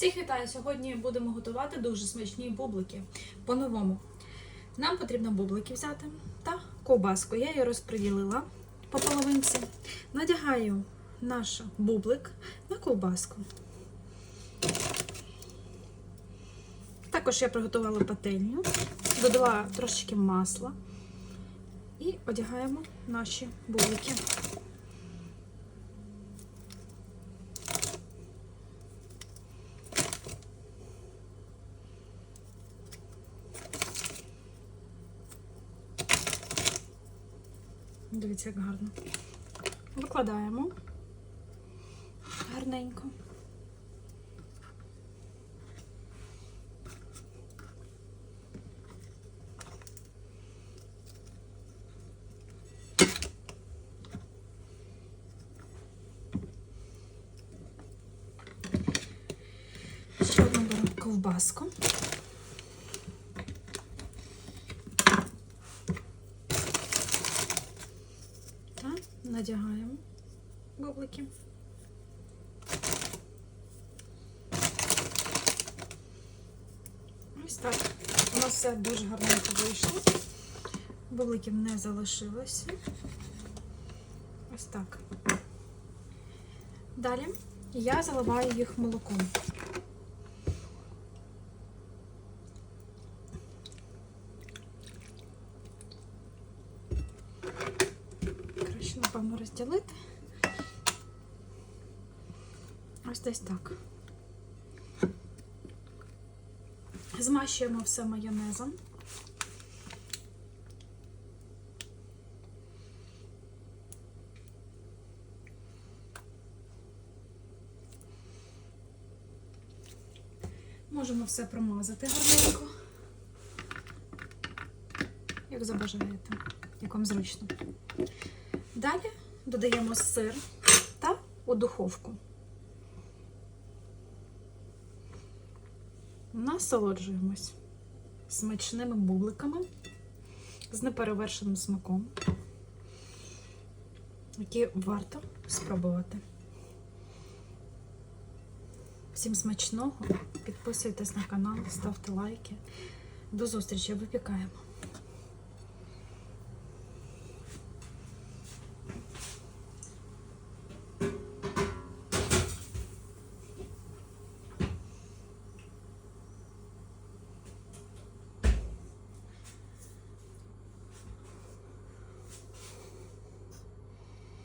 Всіх вітаю! Сьогодні будемо готувати дуже смачні бублики. По-новому. Нам потрібно бублики взяти та ковбаску. Я її розподілила по половинці. Надягаю наш бублик на ковбаску. Також я приготувала пательню, додала трошечки масла і одягаємо наші бублики. Дивіться, як гарно. Викладаємо гарненько. Ще одну беремо ковбаску. Та надягаємо бублики. Ось так. У нас все дуже гарненько вийшло. Бубликів не залишилося. Ось так. Далі я заливаю їх молоком. Напевно, розділити. Ось десь так. Змащуємо все майонезом. Можемо все промазати гарненько, як забажаєте, як вам зручно. Далі додаємо сир та у духовку. Насолоджуємось смачними бубликами з неперевершеним смаком, які варто спробувати. Всім смачного! Підписуйтесь на канал, ставте лайки. До зустрічі, випікаємо!